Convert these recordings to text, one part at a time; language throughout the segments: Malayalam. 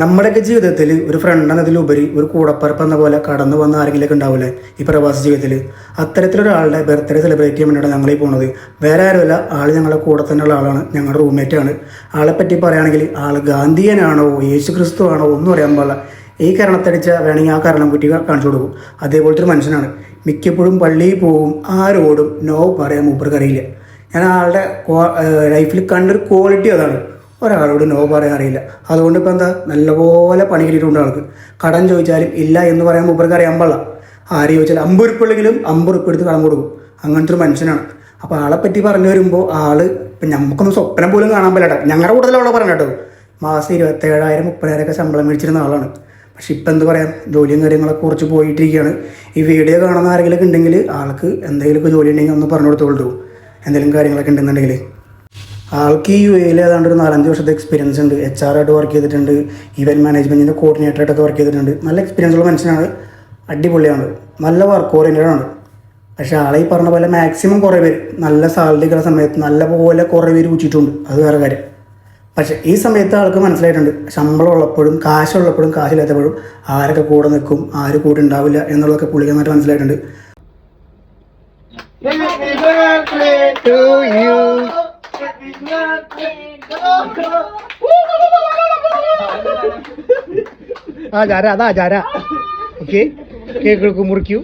നമ്മുടെയൊക്കെ ജീവിതത്തിൽ ഒരു ഫ്രണ്ട് എന്നതിലുപരി ഒരു കൂടപ്പറപ്പ് എന്ന പോലെ കടന്നു വന്ന ആരെങ്കിലൊക്കെ ഉണ്ടാവില്ലേ ഈ പ്രവാസ ജീവിതത്തിൽ? അത്തരത്തിലൊരാളുടെ ബർത്ത്ഡേ സെലിബ്രേറ്റ് ചെയ്യാൻ വേണ്ടിയാണ് ഞങ്ങൾ ഈ പോണത്. വേറെ ആരുമല്ല ആൾ ഞങ്ങളുടെ കൂടെ തന്നെയുള്ള ആളാണ് ഞങ്ങളുടെ റൂംമേറ്റ് ആണ്. ആളെ പറ്റി പറയുകയാണെങ്കിൽ ആൾ ഗാന്ധിയനാണോ യേശു ക്രിസ്തു ആണോ ഒന്നും അറിയാൻ പാടില്ല. ഈ കാരണത്തടിച്ച വേണമെങ്കിൽ ആ കാരണം കുറ്റി കാണിച്ചു കൊടുക്കും. അതേപോലത്തെ ഒരു മനുഷ്യനാണ്. മിക്കപ്പോഴും പള്ളിയിൽ പോവും ആരോടും നോ പറയാൻ മൂപ്പർക്ക് അറിയില്ല. ഞാൻ ആളുടെ ലൈഫിൽ കണ്ടൊരു ക്വാളിറ്റി അതാണ്. ഒരാളോട് നോ പറയാൻ അറിയില്ല. അതുകൊണ്ട് ഇപ്പം എന്താ? നല്ലപോലെ പണി കിട്ടിയിട്ടുണ്ട് ആൾക്ക്. കടം ചോദിച്ചാലും ഇല്ല എന്ന് പറയാൻ മൂപ്പർക്ക് അറിയാൻ പാടില്ല. ആര് ചോദിച്ചാലും അമ്പത് ഉറുപ്പുള്ളെങ്കിലും അമ്പത് ഉറുപ്പ് എടുത്ത് കടം കൊടുക്കും. അങ്ങനത്തെ ഒരു മനുഷ്യനാണ്. അപ്പോൾ ആളെ പറ്റി പറഞ്ഞു വരുമ്പോൾ ആൾ ഇപ്പം നമുക്കൊന്നും സ്വപ്നം പോലും കാണാൻ പറ്റില്ല ഞങ്ങളുടെ കൂടുതലുള്ള പറഞ്ഞു കേട്ടോ. മാസം ഇരുപത്തേഴായിരം മുപ്പതിനായിരം ഒക്കെ ശമ്പളം മേടിച്ചിരുന്ന ആളാണ്. പക്ഷെ ഇപ്പം എന്ത് പറയാം? ജോലിയും കാര്യങ്ങളൊക്കെ കുറച്ച് പോയിട്ടിരിക്കുകയാണ്. ഈ വീഡിയോ കാണുന്ന ആരെങ്കിലൊക്കെ ഉണ്ടെങ്കിൽ ആൾക്ക് എന്തെങ്കിലുമൊക്കെ ജോലി ഉണ്ടെങ്കിൽ ഒന്ന് പറഞ്ഞു കൊടുത്തോളൂ എന്തെങ്കിലും കാര്യങ്ങളൊക്കെ ഉണ്ടെന്നുണ്ടെങ്കിൽ. ആൾക്ക് യു എയിൽ ഏതാണ്ട് ഒരു നാലഞ്ച് വർഷത്തെ എക്സ്പീരിയൻസ് ഉണ്ട്. എച്ച് ആർ ആയിട്ട് വർക്ക് ചെയ്തിട്ടുണ്ട്. ഇവന്റ് മാനേജ്മെന്റിന്റെ കോർഡിനേറ്ററായിട്ടൊക്കെ വർക്ക് ചെയ്തിട്ടുണ്ട്. നല്ല എക്സ്പീരിയൻസ് ഉള്ള മനുഷ്യനാണ്. അടിപൊളിയാണ്. നല്ല വർക്ക് ഓറിയന്റഡ് ആണ്. പക്ഷേ ആളെ ഈ പറഞ്ഞ പോലെ മാക്സിമം കുറേ പേര് നല്ല സാലറി കിട്ടുന്ന സമയത്ത് നല്ല പോലെ കുറേ പേര് ഉച്ചിട്ടുണ്ട് അത് വേറെ കാര്യം. പക്ഷേ ഈ സമയത്ത് ആൾക്ക് മനസ്സിലായിട്ടുണ്ട്. ശമ്പളം ഉള്ളപ്പോഴും കാശുള്ളപ്പോഴും കാശില്ലാത്തപ്പോഴും ആരൊക്കെ കൂടെ നിൽക്കും ആര് കൂടെ ഉണ്ടാവില്ല എന്നുള്ളതൊക്കെ പുള്ളിക്ക് നന്നായിട്ട് മനസ്സിലായിട്ടുണ്ട് ആ ചാര അതാ ചാര ഓക്കെ. കേക്ക് മുറിക്കൂ.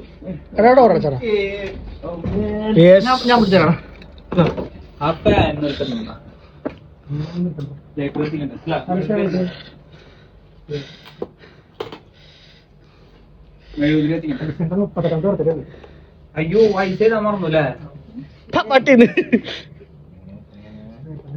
എടാ ഉറച്ചടാ ഞാൻ nonton അയ്യോ വൈസേ മറന്നുല്ലേ പട്ടിന്ന്.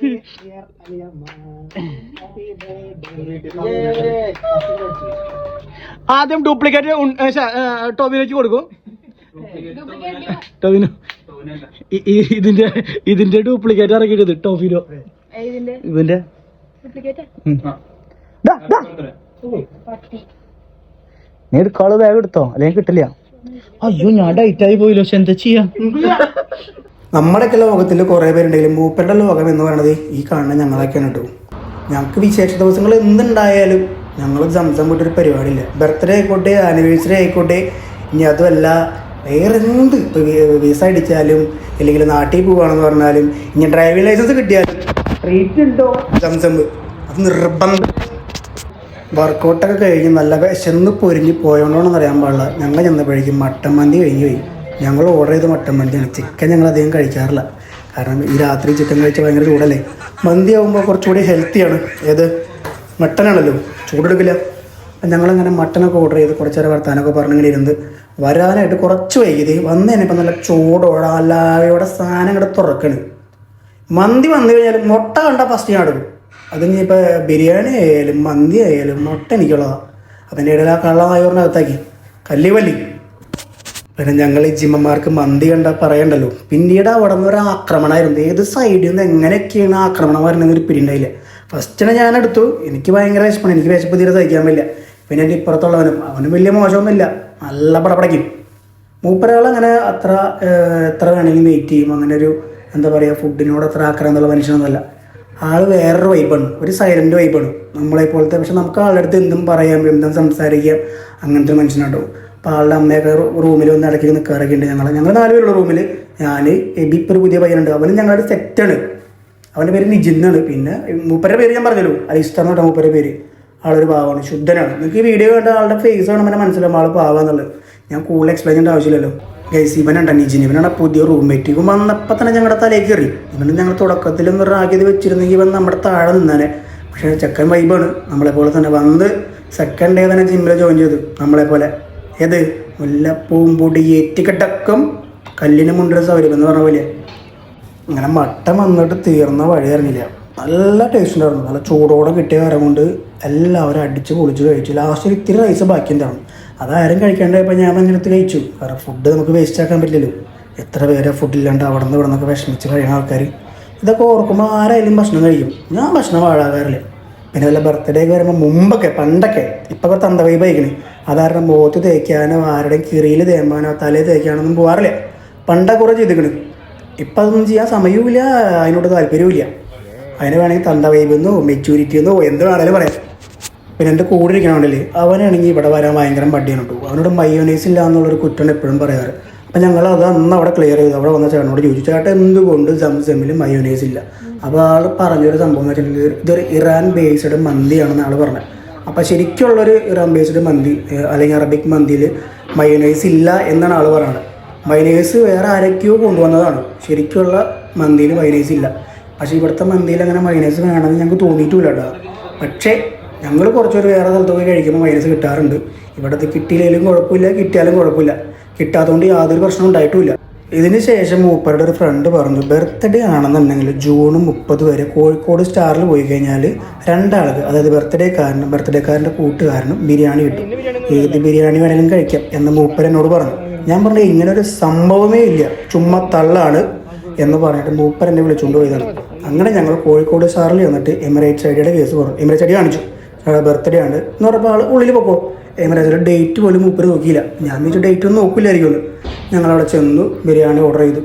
ആദ്യം ഡ്യൂപ്ലിക്കേറ്റ് ടോബിനേക്ക് കൊടുക്കും. ടോബിനോ ഇതിന്റെ ഇതിന്റെ ഡ്യൂപ്ലിക്കേറ്റ് ഇറക്കിയിട്ടത് ടോബിനോ ഇതിന്റെ. നീ എടുക്കാൾ ബാഗ് എടുത്തോ? അല്ലെങ്കിൽ കിട്ടില്ല. അയ്യോ ഞാൻ ഡൈറ്റ് ആയി പോയില്ലോ. പക്ഷെ എന്താ ചെയ്യാ? നമ്മുടെയൊക്കെ ലോകത്തിൽ കുറേ പേരുണ്ടെങ്കിലും മൂപ്പരുടെ ലോകം എന്ന് പറയുന്നത് ഈ കാണുന്ന ഞങ്ങളൊക്കെയാണ് കേട്ടോ ഞങ്ങൾക്ക് വിശേഷ ദിവസങ്ങൾ എന്തുണ്ടായാലും ഞങ്ങൾ സംസം വിട്ടൊരു പരിപാടിയില്ല. ബർത്ത്ഡേ ആയിക്കോട്ടെ ആനിവേഴ്സറി ആയിക്കോട്ടെ ഇനി അതുമല്ല വേറെ എന്ത് ഇപ്പോൾ വിസ അടിച്ചാലും അല്ലെങ്കിൽ നാട്ടിൽ പോവാണെന്ന് പറഞ്ഞാലും ഇനി ഡ്രൈവിംഗ് ലൈസൻസ് കിട്ടിയാലും റേറ്റ് ഉണ്ടോ? സംസം അത് നിർബന്ധം. വർക്കൗട്ടൊക്കെ കഴിഞ്ഞ് നല്ല വിശന്ന് പൊരിഞ്ഞ് പോയോണ്ടോണെന്ന് അറിയാൻ പാടില്ല. ഞങ്ങൾ ചെന്നപ്പോഴേക്കും മട്ടൻ മന്തി കഴിഞ്ഞ് പോയി. ഞങ്ങൾ ഓർഡർ ചെയ്ത മട്ടൻ മന്തിയാണ്. ചിക്കൻ ഞങ്ങൾ അധികം കഴിക്കാറില്ല. കാരണം ഈ രാത്രി ചിക്കൻ കഴിച്ചാൽ ഭയങ്കര ചൂടല്ലേ? മന്തി ആകുമ്പോൾ കുറച്ചുകൂടി ഹെൽത്തിയാണ് ഏത്? മട്ടനാണല്ലോ. ചൂടെടുക്കില്ല. ഞങ്ങളിങ്ങനെ മട്ടനൊക്കെ ഓർഡർ ചെയ്ത് കുറച്ച് നേരം വർത്താനൊക്കെ പറഞ്ഞിങ്ങനെ ഇരുന്ന് വരാനായിട്ട് കുറച്ച് വൈകിയത് തന്നെ ഇപ്പം നല്ല ചൂടോടെ അല്ലാതെ സാധനം ഇവിടെ തുറക്കണ്. മന്തി വന്നു കഴിഞ്ഞാൽ മുട്ട കണ്ട ഫസ്റ്റ് ഞാൻ എടുക്കും. അത് ഇനിയിപ്പോൾ ബിരിയാണി ആയാലും മന്തി ആയാലും മുട്ട എനിക്കുള്ളതാണ് അതിന്റെ ഇടയിൽ ആ അകത്താക്കി. കല്ലി വല്ലി പിന്നെ ഞങ്ങൾ ഈ ജിമ്മന്മാർക്ക് മന്തി കണ്ട പറയണ്ടല്ലോ. പിന്നീട് അവിടെ നിന്ന് ഒരു ആക്രമണമായിരുന്നു. ഏത് സൈഡിൽ നിന്ന് എങ്ങനെയൊക്കെയാണ് ആക്രമണം വരുന്നത് ഒരു പിരിണ്ടായില്ല ഫസ്റ്റിനെ ഞാൻ എടുത്തു. എനിക്ക് ഭയങ്കര വിശപ്പാണ് എനിക്ക് വിശപ്പ് തീരെ സഹിക്കാൻ പറ്റില്ല പിന്നെ എന്റെ ഇപ്പുറത്തുള്ളവനും അവനും വലിയ മോശമൊന്നുമില്ല. നല്ല പടപടയ്ക്കും മൂപ്പരാൾ അങ്ങനെ അത്ര എത്ര വേണമെങ്കിലും വെയിറ്റ് ചെയ്യും. അങ്ങനെ ഒരു എന്താ പറയുക ഫുഡിനോട് അത്ര ആക്രമം എന്നുള്ള മനുഷ്യനൊന്നുമല്ല. ആൾ വേറൊരു വൈബാണ് ഒരു സൈലന്റ് വൈബാണ് നമ്മളെ പോലത്തെ പക്ഷെ നമുക്ക് ആളുടെ അടുത്ത് എന്തും പറയാം എന്തും സംസാരിക്കാം അങ്ങനത്തെ മനുഷ്യനാട്ടോ അപ്പോൾ ആളുടെ അമ്മയൊക്കെ റൂമിൽ വന്ന് ഇടയ്ക്ക് നിൽക്കാറൊക്കെ ഉണ്ട് ഞങ്ങൾ ഞങ്ങൾ നാലുപേരുള്ള റൂമിൽ ഞാൻ എബി ഇപ്പോൾ ഒരു പുതിയ പയ്യനുണ്ട്. അവനും ഞങ്ങളുടെ സെറ്റാണ്. അവന്റെ പേര് നിജിന്നാണ്. പിന്നെ മൂപ്പരുടെ പേര് ഞാൻ പറഞ്ഞല്ലോ. അലിസ്റ്റാർ എന്ന് പറഞ്ഞ മൂപ്പരുടെ പേര്. ആളൊരു പാവമാണ് ശുദ്ധനാണ്. നിങ്ങൾക്ക് ഈ വീഡിയോ കണ്ട ആളുടെ ഫേസ് കാണുമ്പോൾ മനസ്സിലാവും ആൾ പാവാന്നുള്ളത്. ഞാൻ കൂടുതൽ എക്സ്പ്ലെയിൻ ചെയ്യേണ്ട ആവശ്യമില്ലല്ലോ. ഗൈസ് ഇവനുണ്ട് നിജിൻ. ഇവനാണ് പുതിയ റൂംമേറ്റ് ഇവൻ വന്നപ്പോൾ തന്നെ ഞങ്ങളുടെ തലയിൽ കയറി ഇവന് ഞങ്ങൾ തുടക്കത്തിൽ ഒന്ന് റാഗിയത് വെച്ചിരുന്നെങ്കിൽ ഇവൻ നമ്മുടെ താഴെ നിന്നാനെ. പക്ഷേ ചെക്കൻ വൈബാണ് നമ്മളെപ്പോലെ തന്നെ വന്ന് സെക്കൻഡ് ഡേ തന്നെ ജിമ്മിൽ ജോയിൻ ചെയ്തു. നമ്മളെ പോലെ. ഏത്? മുല്ലപ്പൂവും പൊടി ഏറ്റിക്കെട്ടക്കം കല്ലിന് മുണ്ടൊരു സൗകര്യം എന്ന് പറഞ്ഞ പോലെ. അങ്ങനെ മട്ടൻ വന്നിട്ട് തീർന്ന വഴി അറിഞ്ഞില്ല. നല്ല ടേസ്റ്റ് ഉണ്ടായിരുന്നു. നല്ല ചൂടോടെ കിട്ടിയ കാരം കൊണ്ട് എല്ലാവരും അടിച്ച് പൊളിച്ച് കഴിച്ചു. ലാസ്റ്റ് ഇത്തിരി റൈസ് ബാക്കി ഉണ്ടാവും. അതാരും കഴിക്കാണ്ടായപ്പോൾ ഞാൻ അങ്ങനത്തെ കഴിച്ചു. കാരണം ഫുഡ് നമുക്ക് വേസ്റ്റ് ആക്കാൻ പറ്റില്ലല്ലോ. എത്ര പേരെ ഫുഡില്ലാണ്ട് അവിടെ നിന്ന് ഇവിടെ നിന്നൊക്കെ വിഷമിച്ച് കഴിയുന്ന ആൾക്കാർ ഇതൊക്കെ ഓർക്കുമ്പോൾ ആരായാലും ഭക്ഷണം കഴിക്കും ഞാൻ ഭക്ഷണം വാഴാകാറില്ല. പിന്നെ വല്ല ബർത്ത്ഡേ ഒക്കെ വരുമ്പോൾ മുമ്പൊക്കെ പണ്ടൊക്കെ ഇപ്പൊ കുറച്ച് തന്ത വൈബ് അയക്കണേ അതാരണം മുഖത്ത് തേക്കാനോ ആരുടെയും കിറിയിൽ തേമ്പാനോ തലയിൽ തേക്കാനോ ഒന്നും പോകാറില്ല പണ്ടൊക്കെ കുറേ ചെയ്തിക്കണ്. ഇപ്പം അതൊന്നും ചെയ്യാൻ സമയവുമില്ല അതിനോട് താല്പര്യവുമില്ല. അതിന് വേണമെങ്കിൽ തന്ത വൈബ് എന്നോ മെച്യൂരിറ്റി എന്നോ എന്ത് വേണമെങ്കിലും പറയാം. പിന്നെ എന്റെ കൂടെ ഇരിക്കണമെങ്കിൽ അവനാണെങ്കിൽ ഇവിടെ വരാൻ ഭയങ്കര മടിയാണ് കേട്ടോ. അവനോട് മയോനൈസ് ഇല്ല എന്നുള്ളൊരു കുറ്റമാണ് എപ്പോഴും പറയാറ്. അപ്പം ഞങ്ങൾ അത് അന്ന് അവിടെ ക്ലിയർ ചെയ്തു. അവിടെ വന്ന ചേട്ടനോട് ചോദിച്ചു ചേട്ടൻ എന്തുകൊണ്ട് സംസമിൽ മയോനൈസ് ഇല്ല? അപ്പോൾ ആൾ പറഞ്ഞൊരു സംഭവം എന്ന് വെച്ചിട്ടുണ്ടെങ്കിൽ ഇതൊരു ഇറാൻ ബേസ്ഡ് മന്തിയാണെന്ന് ആൾ പറഞ്ഞത് അപ്പോൾ ശരിക്കുള്ളൊരു ഇറാൻ ബേസ്ഡ് മന്തി അല്ലെങ്കിൽ അറബിക് മന്തിയിൽ മയോനൈസ് ഇല്ല എന്നാണ് ആൾ പറയുന്നത് മയോണൈസ് വേറെ ആരൊക്കെയോ കൊണ്ടുവന്നതാണ്. ശരിക്കുള്ള മന്തിയിൽ മയോണൈസ് ഇല്ല. പക്ഷേ ഇവിടുത്തെ മന്തിയിൽ അങ്ങനെ മൈനേഴ്സ് വേണമെന്ന് ഞങ്ങൾക്ക് തോന്നിയിട്ടില്ല കേട്ടോ. പക്ഷേ ഞങ്ങൾ കുറച്ചൊരു വേറെ സ്ഥലത്ത് പോയി കഴിക്കുമ്പോൾ മൈനസ് കിട്ടാറുണ്ട്. ഇവിടത്തെ കിട്ടിയില്ലെങ്കിലും കുഴപ്പമില്ല കിട്ടിയാലും കുഴപ്പമില്ല. കിട്ടാത്തതുകൊണ്ട് യാതൊരു പ്രശ്നം ഉണ്ടായിട്ടുമില്ല ഇതിന് ശേഷം മൂപ്പരുടെ ഒരു ഫ്രണ്ട് പറഞ്ഞു ബർത്ത്ഡേ ആണെന്നുണ്ടെങ്കിൽ ജൂൺ മുപ്പത് വരെ കോഴിക്കോട് സ്റ്റാറിൽ പോയി കഴിഞ്ഞാൽ രണ്ടാൾക്ക് അതായത് ബർത്ത്ഡേ ബർത്ത്ഡേക്കാരനും ബർത്ത്ഡേക്കാരന്റെ കൂട്ടുകാരനും ബിരിയാണി കിട്ടും. ഏത് ബിരിയാണി വേണമെങ്കിലും കഴിക്കാം എന്ന് മൂപ്പർ എന്നോട് പറഞ്ഞു. ഞാൻ പറഞ്ഞു ഇങ്ങനെ ഒരു സംഭവമേ ഇല്ല. ചുമ്മാ തള്ളാണ് എന്ന് പറഞ്ഞിട്ട് മൂപ്പർ എന്നെ വിളിച്ചുകൊണ്ട് പോയതാണ്. അങ്ങനെ ഞങ്ങൾ കോഴിക്കോട് സ്റ്റാറിൽ വന്നിട്ട് എമിറേറ്റ്സ് ഐഡിയുടെ കേസ് പറഞ്ഞു. എമിറേറ്റ്സ് ഐഡി കാണിച്ചു. ബർത്ത്ഡേ ആണ്. എന്ന് പറഞ്ഞപ്പോൾ ആൾ ഉള്ളിൽ പൊക്കോ. എമിറേറ്റ്സിലെ ഡേറ്റ് പോലും മൂപ്പർ നോക്കിയില്ല. ഞാൻ വെച്ചാൽ ഡേറ്റ് ഒന്നും നോക്കില്ലായിരിക്കുമല്ലോ ഞങ്ങളവിടെ ചെന്നു ബിരിയാണി ഓർഡർ ചെയ്തു.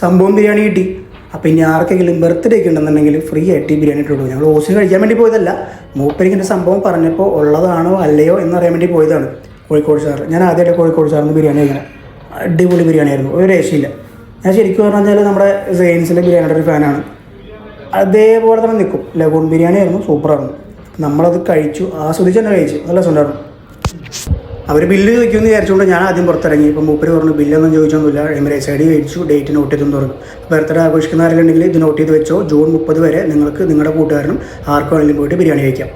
സംഭവം ബിരിയാണി കിട്ടി. അപ്പോൾ ഇനി ആർക്കെങ്കിലും ബർത്ത്ഡേ ഒക്കെ ഉണ്ടെന്നുണ്ടെങ്കിൽ ഫ്രീ ആയിട്ട് ഈ ബിരിയാണി ഇട്ടുള്ളൂ ഞങ്ങൾ ഓസിന് കഴിക്കാൻ വേണ്ടി പോയതല്ല. മൂപ്പരിങ്ങനെ സംഭവം പറഞ്ഞപ്പോൾ ഉള്ളതാണോ അല്ലയോ എന്നറിയാൻ വേണ്ടി പോയതാണ് കോഴിക്കോട് സാറ് ഞാൻ ആദ്യമായിട്ട് കോഴിക്കോട് സാറിന് ബിരിയാണി കഴിക്കണം. അടിപൊളി ബിരിയാണി ആയിരുന്നു. ഒരു രക്ഷയില്ല. ഞാൻ ശരിക്കും പറഞ്ഞാൽ നമ്മുടെ സെയിൻസിന്റെ ബിരിയാണിയുടെ ഒരു ഫാനാണ് അതേപോലെ തന്നെ നിൽക്കും ലഗൂൺ ബിരിയാണി ആയിരുന്നു. സൂപ്പറായിരുന്നു നമ്മളത് കഴിച്ചു ആസ്വദിച്ച് തന്നെ കഴിച്ചു. നല്ല രസമുണ്ടായിരുന്നു അവർ ബില്ല് ചോദിക്കുമെന്ന് വിചാരിച്ചുകൊണ്ട് ഞാൻ ആദ്യം പുറത്തിറങ്ങി. ഇപ്പം മൂപ്പര് പറഞ്ഞു ബില്ലൊന്നും ചോദിച്ചൊന്നുമില്ല. എമിറേറ്റ്സ് ഐ ഡി മേടിച്ചു ഡേറ്റ് നോട്ട് ചെയ്തെന്ന് പറഞ്ഞു. ബർത്ത്ഡേ ആഘോഷിക്കുന്ന ആരെങ്കിലും ഇത് നോട്ട് ചെയ്ത് വെച്ചോ. ജൂൺ മുപ്പത് വരെ നിങ്ങൾക്ക് നിങ്ങളുടെ കൂട്ടുകാരനും ആർക്കും വേണമെങ്കിലും പോയിട്ട് ബിരിയാണി കഴിക്കാം.